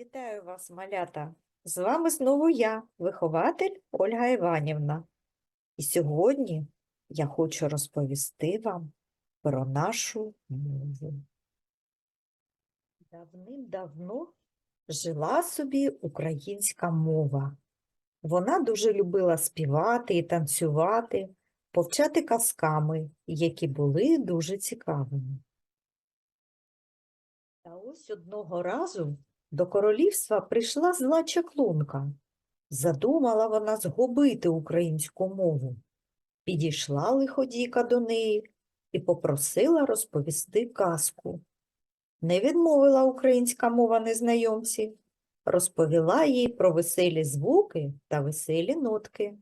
Вітаю вас, малята! З вами знову я, вихователь Ольга Іванівна. І сьогодні я хочу розповісти вам про нашу мову. Давним-давно жила собі українська мова. Вона дуже любила співати і танцювати, повчати казками, які були дуже цікавими. Та ось одного разу до королівства прийшла зла чаклунка. Задумала вона згубити українську мову. Підійшла лиходійка до неї і попросила розповісти казку. Не відмовила українська мова незнайомці, розповіла їй про веселі звуки та веселі нотки.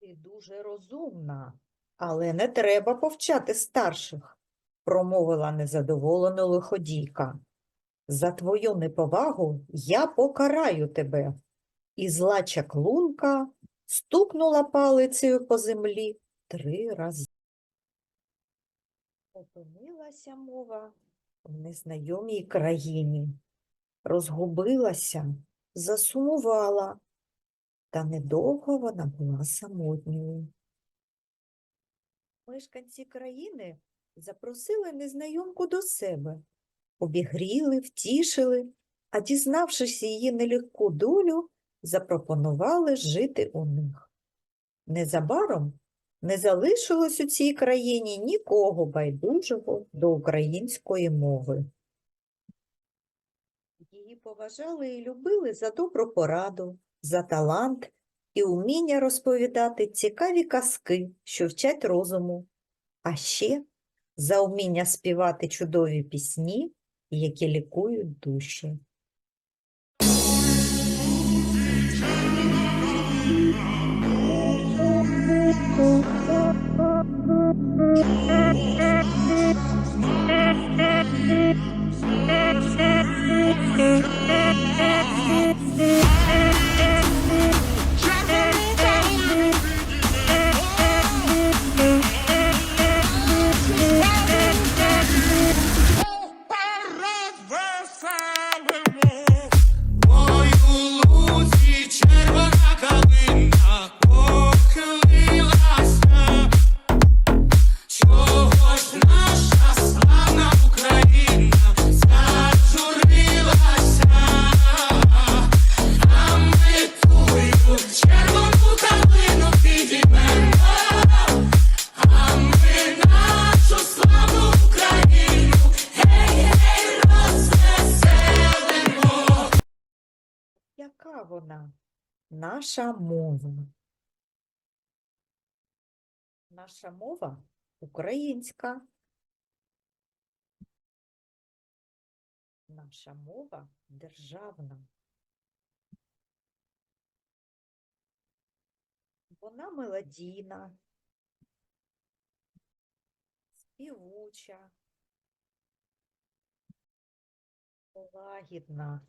Ти дуже розумна, але не треба повчати старших промовила незадоволена лиходійка. За твою неповагу я покараю тебе. І зла чаклунка стукнула палицею по землі три рази. Опинилася мова в незнайомій країні, розгубилася, засумувала, та недовго вона була самотньою. Мешканці країни запросили незнайомку до себе, обігріли, втішили, а дізнавшись її нелегку долю, запропонували жити у них. Незабаром не залишилось у цій країні нікого байдужого до української мови. Її поважали і любили за добру пораду, за талант і уміння розповідати цікаві казки, що вчать розуму, а ще за вміння співати чудові пісні, які лікують душі. Вона? Наша мова. Наша мова українська. Наша мова державна. Вона мелодійна, співуча, лагідна.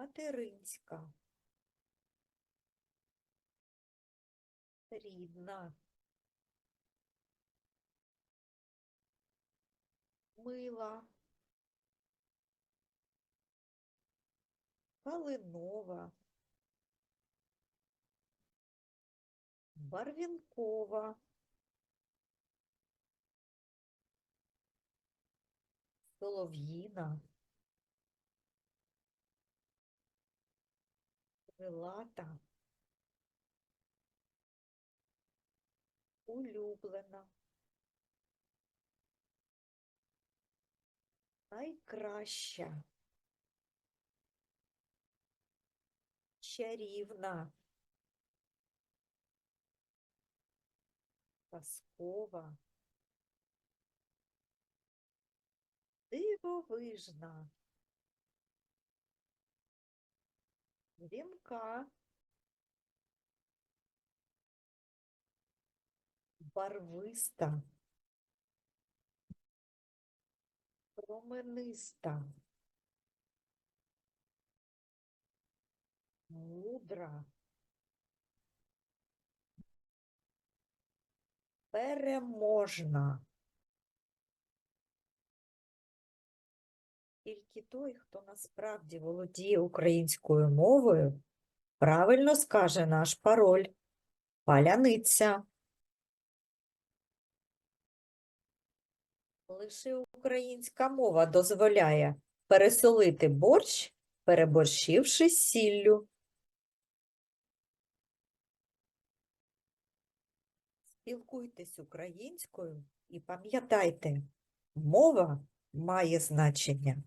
Материнська, рідна, мила, калинова, барвінкова, солов'їна. Крилата, улюблена, найкраща, чарівна, казкова, дивовижна. Дзвінка, барвиста, промениста, мудра, переможна. Тільки той, хто насправді володіє українською мовою, правильно скаже наш пароль. Паляниця. Лише українська мова дозволяє пересолити борщ, переборщивши сіллю. Спілкуйтесь українською і пам'ятайте, мова має значення.